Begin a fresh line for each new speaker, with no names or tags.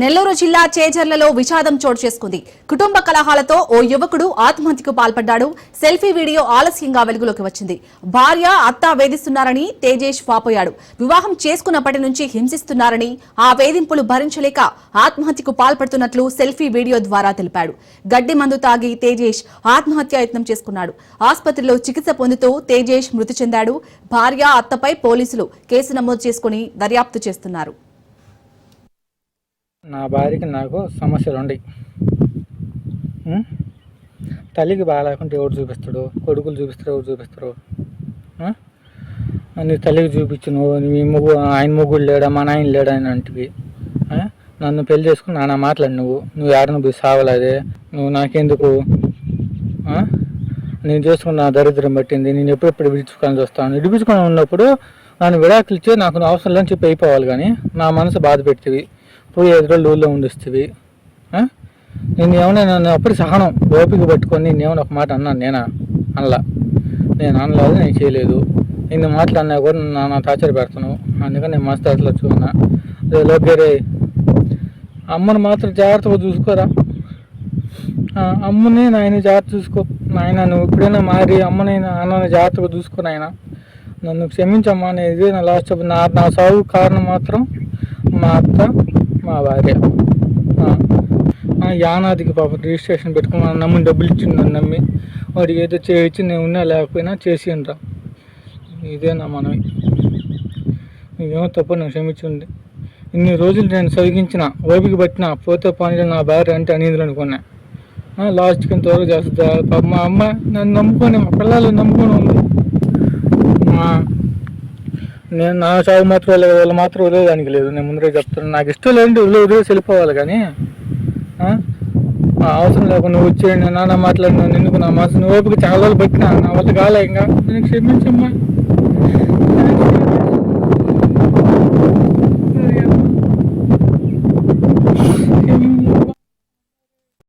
నెల్లూరు జిల్లా చేజర్లలో విషాదం చోటు చేసుకుంది. కుటుంబ కలహాలతో ఓ యువకుడు ఆత్మహత్యకు పాల్పడ్డాడు. సెల్ఫీ వీడియో ఆలస్యంగా వెలుగులోకి వచ్చింది. భార్య అత్త వేధిస్తున్నారని తేజేష్ వాపోయాడు. వివాహం చేసుకున్నప్పటి నుంచి హింసిస్తున్నారని ఆ వేధింపులు భరించలేక ఆత్మహత్యకు పాల్పడుతున్నట్లు సెల్ఫీ వీడియో ద్వారా తెలిపాడు. గడ్డి మందు తాగి తేజేష్ ఆత్మహత్యాయత్నం చేసుకున్నాడు. ఆసుపత్రిలో చికిత్స పొందుతూ తేజేష్ మృతి చెందాడు. భార్య అత్తపై పోలీసులు కేసు నమోదు చేసుకుని దర్యాప్తు చేస్తున్నారు.
నా భార్యకి నాకు సమస్యలు ఉన్నాయి తల్లికి బాగాలేకుంటే ఎవరు చూపిస్తాడు? కొడుకులు చూపిస్తారు? ఎవరు చూపిస్తారు? నీ తల్లికి చూపించు నువ్వు మీ ఆయన ముగ్గురు లేడా? మా నాయన లేడా? అని అంటివి. నన్ను పెళ్ళి చేసుకుని నానా మాట్లాడి నువ్వు. నువ్వు ఎవరిని పోయి సావలేదే? నువ్వు నాకెందుకు? నేను చేసుకున్న నా దరిద్రం పట్టింది. నేను ఎప్పుడెప్పుడు విడిచుకొని చూస్తాను. విడిపించుకొని ఉన్నప్పుడు నన్ను విడాకులు ఇచ్చి నాకు అవసరం లేని చెప్పి అయిపోవాలి కానీ నా మనసు బాధ పెడుతుంది పోయి ఐదు రోజులు ఊళ్ళో ఉండిస్తుంది. నేను ఏమైనా నన్ను అప్పుడు సహనం ఓపిక పట్టుకొని నేను ఏమైనా ఒక మాట అన్నాను నేనా? అనలా. నేను అనలేదు నేను చేయలేదు. ఇన్ని మాటలు అన్నా కూడా నా నా టార్చర్ పెడతాను. అందుకని నేను మస్తు అట్లా చూన్నా అదే లోకేరే అమ్మని మాత్రం జాగ్రత్తగా చూసుకోరా? అమ్మని నాయన జాగ్రత్త చూసుకో. నాయన నువ్వు ఎప్పుడైనా మారి అమ్మని నాన్నని జాగ్రత్తగా చూసుకో నాయన. నన్ను క్షమించమ్మా అనేది నా లాస్ట్ నా నా సాగు కారణం మాత్రం మా అత్త మా భార్య. యానాదికి పాప రిజిస్ట్రేషన్ పెట్టుకుని నన్ను నమ్మి డబ్బులు ఇచ్చిండు నమ్మి. వాడికి ఏదో చేయించి నేను ఉన్నా లేకపోయినా చేసి ఉంటా ఇదే మనవి నీకేమో తప్పు నేను క్షమించుంది ఇన్ని రోజులు నేను చదివించిన ఓపిక పట్టిన పోతే పనిలో నా భార్య అంటే అనేది అనుకున్నా. లాస్ట్కి ఇంతవరకు చేస్తా. పాప మా అమ్మ నన్ను నమ్ముకొని మా పిల్లలు నమ్ముకొని ఉంది. మా నేను నా చావు మాత్రం వాళ్ళ వాళ్ళు మాత్రం వదిలేదానికి లేదు. నేను ముందరే చెప్తాను నాకు ఇష్టం లేదంటే వదిలే వదిలేసి వెళ్ళిపోవాలి కానీ అవసరం లేకుండా నువ్వు వచ్చేయండి నాన్న మాట్లాడినా నిన్ను నా నువ్వు ఓపిక చాలా రోజులు పెట్టినా నా వల్ల కాలే ఇంకా. నేను క్షమించమ్మా.